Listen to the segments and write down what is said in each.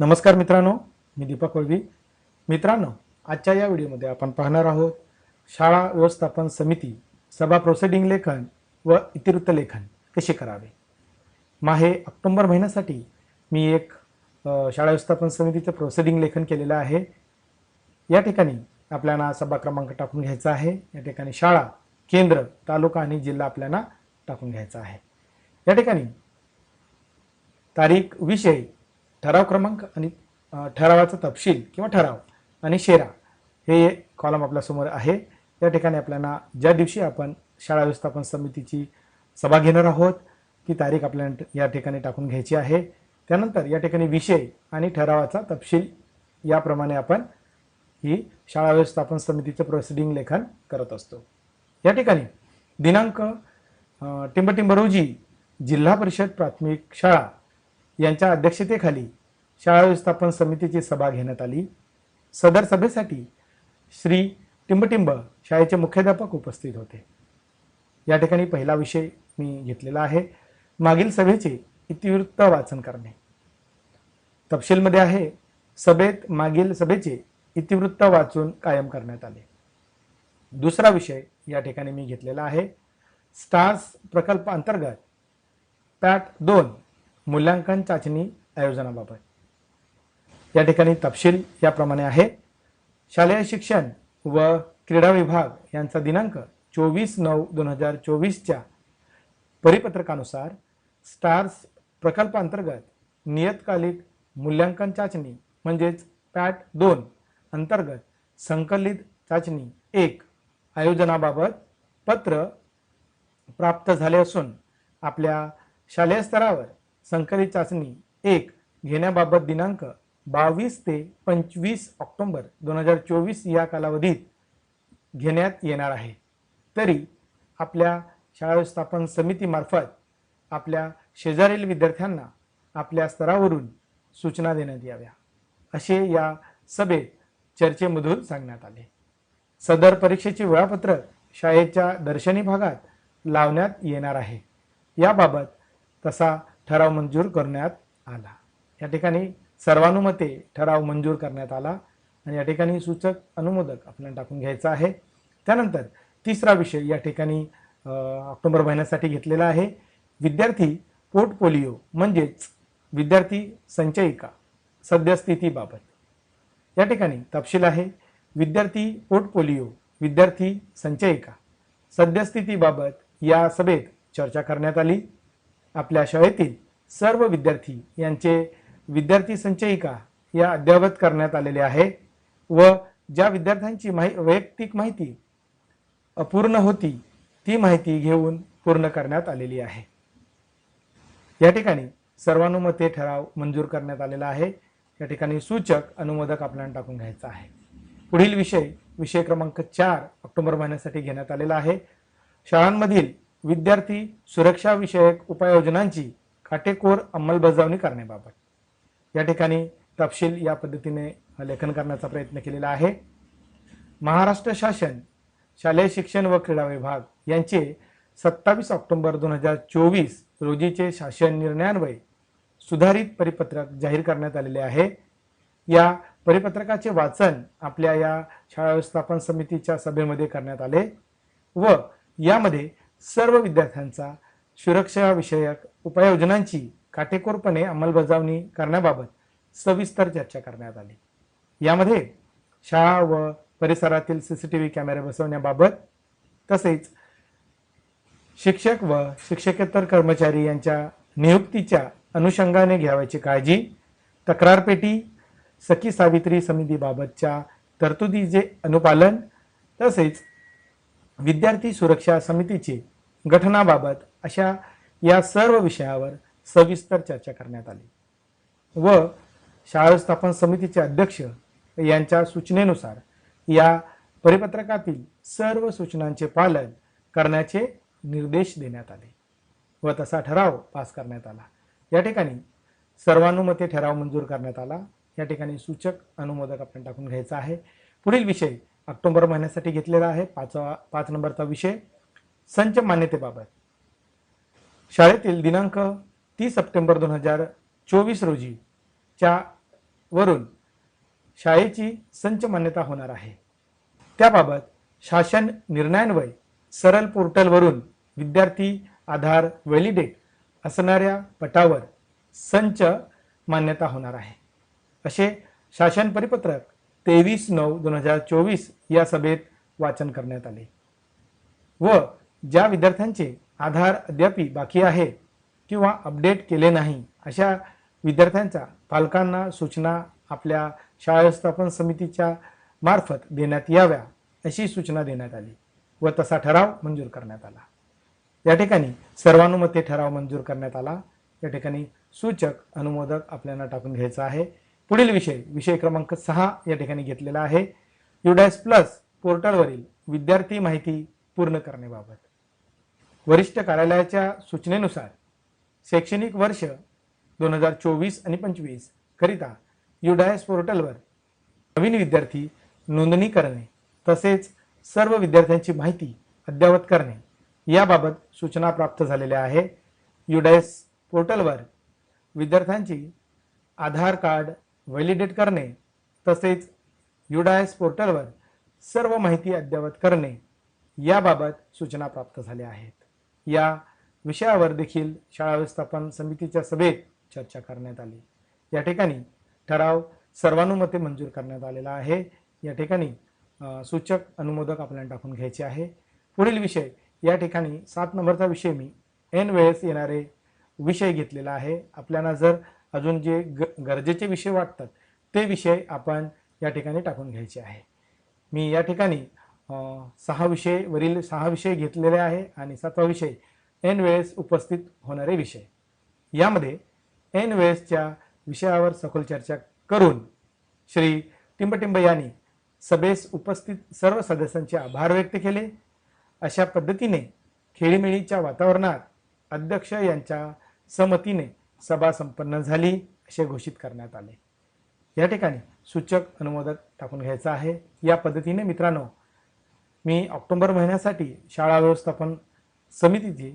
नमस्कार मित्रांनो मी दीपक वळवी. मित्रांनो आजच्या या व्हिडिओमध्ये आपण पाहणार आहोत शाळा व्यवस्थापन समिती सभा प्रोसिडिंग लेखन व इतिवृत्त लेखन कसे करावे? माहे ऑक्टोंबर महिन्यासाठी मी एक शाळा व्यवस्थापन समितीचं प्रोसिडिंग लेखन केलेलं आहे. या ठिकाणी आपल्याला सभा क्रमांक टाकून घ्यायचा आहे. या ठिकाणी शाळा केंद्र तालुका आणि जिल्हा आपल्याला टाकून घ्यायचा आहे. या ठिकाणी तारीख विषय ठराव क्रमांक आणि ठरावाचा तपशील किंवा ठराव आणि शेरा हे कॉलम आपल्यासमोर आहे. या ठिकाणी आपल्याला ज्या दिवशी आपण शाळा व्यवस्थापन समितीची सभा घेणार आहोत ती तारीख आपल्याला या ठिकाणी टाकून घ्यायची आहे. त्यानंतर या ठिकाणी विषय आणि ठरावाचा तपशील याप्रमाणे आपण ही शाळा व्यवस्थापन समितीचं प्रोसिडिंग लेखन करत असतो. या ठिकाणी दिनांक टिंबटिंब रोजी जिल्हा परिषद प्राथमिक शाळा यांच्या अध्यक्षतेखाली शाळा व्यवस्थापन समितीची सभा घेण्यात आली. सदर सभेसाठी श्री टिंबटिंब शाळेचे मुख्याध्यापक उपस्थित होते. या ठिकाणी पहिला विषय मी घेतलेला आहे. मागील सभेचे इतिवृत्त वाचन करणे. तपशीलमध्ये आहे सभेत मागील सभेचे इतिवृत्त वाचून कायम करण्यात आले. दुसरा विषय या ठिकाणी मी घेतलेला आहे. स्टार्स प्रकल्प अंतर्गत पॅट दोन मूल्यांकन चाचणी आयोजनाबाबत. या ठिकाणी तपशील याप्रमाणे आहे. शालेय शिक्षण व क्रीडा विभाग यांचा दिनांक चोवीस नऊ दोन हजार चोवीसच्या परिपत्रकानुसार स्टार्स प्रकल्पांतर्गत नियतकालिक मूल्यांकन चाचणी म्हणजेच पॅट दोन अंतर्गत संकलित चाचणी एक आयोजनाबाबत पत्र प्राप्त झाले असून आपल्या शालेय स्तरावर संकलित चाचणी एक घेण्याबाबत दिनांक बावीस ते पंचवीस ऑक्टोंबर दोन हजार चोवीस या कालावधीत घेण्यात येणार आहे. तरी आपल्या शाळा व्यवस्थापन समितीमार्फत आपल्या शेजारील विद्यार्थ्यांना आपल्या स्तरावरून सूचना देण्यात याव्या असे या सभेत चर्चेमधून सांगण्यात आले. सदर परीक्षेचे वेळापत्रक शाळेच्या दर्शनी भागात लावण्यात येणार आहे. याबाबत तसा ठराव मंजूर करण्यात आला. या ठिकाणी सर्वानुमते ठराव मंजूर करण्यात आला आणि या ठिकाणी सूचक अनुमोदक आपल्याला टाकून घ्यायचा आहे. त्यानंतर तिसरा विषय या ठिकाणी ऑक्टोबर महिन्यासाठी घेतलेला आहे. विद्यार्थी पोर्टफोलिओ म्हणजेच विद्यार्थी संचयिका सद्यस्थितीबाबत या ठिकाणी तपशील आहे. विद्यार्थी पोर्टफोलिओ विद्यार्थी संचयिका सद्यस्थितीबाबत या सभेत चर्चा करण्यात आली. आपल्या शाळेतील सर्व विद्यार्थी यांचे विद्यार्थी संचयिका या अद्ययावत करण्यात आलेले आहे व ज्या विद्यार्थ्यांची माहि वैयक्तिक माहिती अपूर्ण होती ती माहिती घेऊन पूर्ण करण्यात आलेली आहे. या ठिकाणी सर्वानुमते ठराव मंजूर करण्यात आलेला आहे. या ठिकाणी सूचक अनुमोदक आपल्याला टाकून घ्यायचा आहे. पुढील विषय विषय क्रमांक चार ऑक्टोबर महिन्यासाठी घेण्यात आलेला आहे. शाळांमधील विद्यार्थी सुरक्षाविषयक उपाययोजनांची काटेकोर अंमलबजावणी करण्याबाबत. या ठिकाणी तपशील या पद्धतीने लेखन करण्याचा प्रयत्न केलेला आहे. महाराष्ट्र शासन शालेय शिक्षण व क्रीडा विभाग यांचे सत्तावीस ऑक्टोबर दोन हजार चोवीस रोजीचे शासन निर्णयान्वये सुधारित परिपत्रक जाहीर करण्यात आलेले आहे. या परिपत्रकाचे वाचन आपल्या या शाळा व्यवस्थापन समितीच्या सभेमध्ये करण्यात आले व यामध्ये सर्व विद्यार्थ्यांचा सुरक्षा विषयक उपाययोजनांची काटेकोरपणे अंमलबजावणी करण्याबाबत सविस्तर चर्चा करण्यात आली. यामध्ये शाळा व परिसरातील सीसीटीव्ही कॅमेरे बसवण्याबाबत तसेच शिक्षक व शिक्षकेतर कर्मचारी यांच्या नियुक्तीच्या अनुषंगाने घ्यावयाची काळजी तक्रारपेटी सखी सावित्री समितीबाबतच्या तरतुदीचे अनुपालन तसेच विद्यार्थी सुरक्षा समितीचे गठनाबाबत अशा या सर्व विषयावर सविस्तर चर्चा करण्यात आली व शाळा स्थापन समितीचे अध्यक्ष यांच्या सूचनेनुसार या परिपत्रकातील सर्व सूचनांचे पालन करण्याचे निर्देश देण्यात आले व तसा ठराव पास करण्यात आला. या ठिकाणी सर्वानुमते ठराव मंजूर करण्यात आला. या ठिकाणी सूचक अनुमोदक आपण टाकून घ्यायचा आहे. पुढील विषय ऑक्टोबर महिन्यासाठी घेतलेला आहे. पाचवा पाच नंबरचा विषय संच मान्यतेबाबत. शाळेतील दिनांक तीस सप्टेंबर दोन हजार चोवीस रोजी च्या वरून शाळेची संच मान्यता होणार आहे. त्याबाबत शासन निर्णयान्वय सरल पोर्टलवरून विद्यार्थी आधार व्हॅलिडेट असणाऱ्या पटावर संच मान्यता होणार आहे. असे शासन परिपत्रक तेवीस नऊ दोन हजार चोवीस या सभेत वाचन करण्यात आले. व ज्या विद्यार्थ्यांचे आधार अद्यापी बाकी आहे किंवा अपडेट केले नाही अशा विद्यार्थ्यांच्या पालकांना सूचना आपल्या शाळा व्यवस्थापन समितीच्या मार्फत देण्यात याव्या अशी सूचना देण्यात आली व तसा ठराव मंजूर करण्यात आला. या ठिकाणी सर्वानुमते ठराव मंजूर करण्यात आला. या ठिकाणी सूचक अनुमोदक आपल्याला टाकून घ्यायचा आहे. पुढील विषय विषय क्रमांक सहा या ठिकाणी घेतलेला आहे. युडॅस प्लस पोर्टलवरील विद्यार्थी माहिती पूर्ण करण्याबाबत. वरिष्ठ कार्यालयाच्या सूचनेनुसार शैक्षणिक वर्ष दोन हजार चोवीस आणि पंचवीस करिता युडायस पोर्टलवर नवीन विद्यार्थी नोंदणी करणे तसेच सर्व विद्यार्थ्यांची माहिती अद्ययावत करणे याबाबत सूचना प्राप्त झालेल्या आहे. युडायस पोर्टलवर विद्यार्थ्यांची आधार कार्ड व्हॅलिडेट करणे तसेच युडायस पोर्टलवर सर्व माहिती अद्ययावत करणे याबाबत सूचना प्राप्त झाल्या आहेत. या विषयावर देखील शाळा व्यवस्थापन समितीच्या सभेत चर्चा करण्यात आली. या ठिकाणी ठराव सर्वानुमते मंजूर करण्यात आलेला आहे. या ठिकाणी सूचक अनुमोदक आपल्याला टाकून घ्यायचे आहे. पुढील विषय या ठिकाणी सात नंबरचा विषय मी ऐन वेळेस येणारे विषय घेतलेला आहे. आपल्याला जर अजून जे ग गरजेचे विषय वाटतात ते विषय आपण या ठिकाणी टाकून घ्यायचे आहे. मी या ठिकाणी सहा विषय वरील सहा विषय घेतलेले आहे आणि सातवा विषय एन वेळेस उपस्थित होणारे विषय. यामध्ये एन वेळेसच्या विषयावर सखोल चर्चा करून श्री टिंबटिंब यांनी सभेस उपस्थित सर्व सदस्यांचे आभार व्यक्त केले. अशा पद्धतीने खेळीमेळीच्या वातावरणात अध्यक्ष यांच्या संमतीने सभा संपन्न झाली असे घोषित करण्यात आले. या ठिकाणी सूचक अनुमोदक टाकून घ्यायचा आहे. या पद्धतीने मित्रांनो मी ऑक्टोबर महिन्यासाठी शाळा व्यवस्थापन समितीचे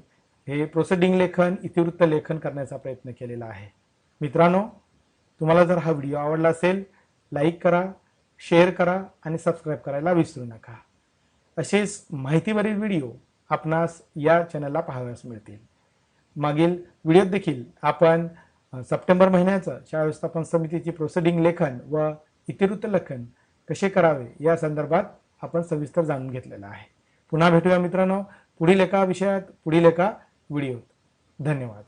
हे प्रोसिडिंग लेखन इतिवृत्त लेखन करण्याचा प्रयत्न केलेला आहे. मित्रांनो तुम्हाला जर हा व्हिडिओ आवडला असेल लाईक करा शेअर करा आणि सबस्क्राईब करायला विसरू नका. असेच माहितीवरील व्हिडिओ आपणास या चॅनलला पाहाव्यास मिळतील. मागील व्हिडिओत देखील आपण सप्टेंबर महिन्याचं शाळा व्यवस्थापन समितीची प्रोसिडिंग लेखन व इतिवृत्त लेखन कसे करावे या संदर्भात आपण सविस्तर जाणून घेतलेलं आहे. पुन्हा भेटूया मित्रांनो पुढील एका विषयात पुढील एका व्हिडिओत. धन्यवाद.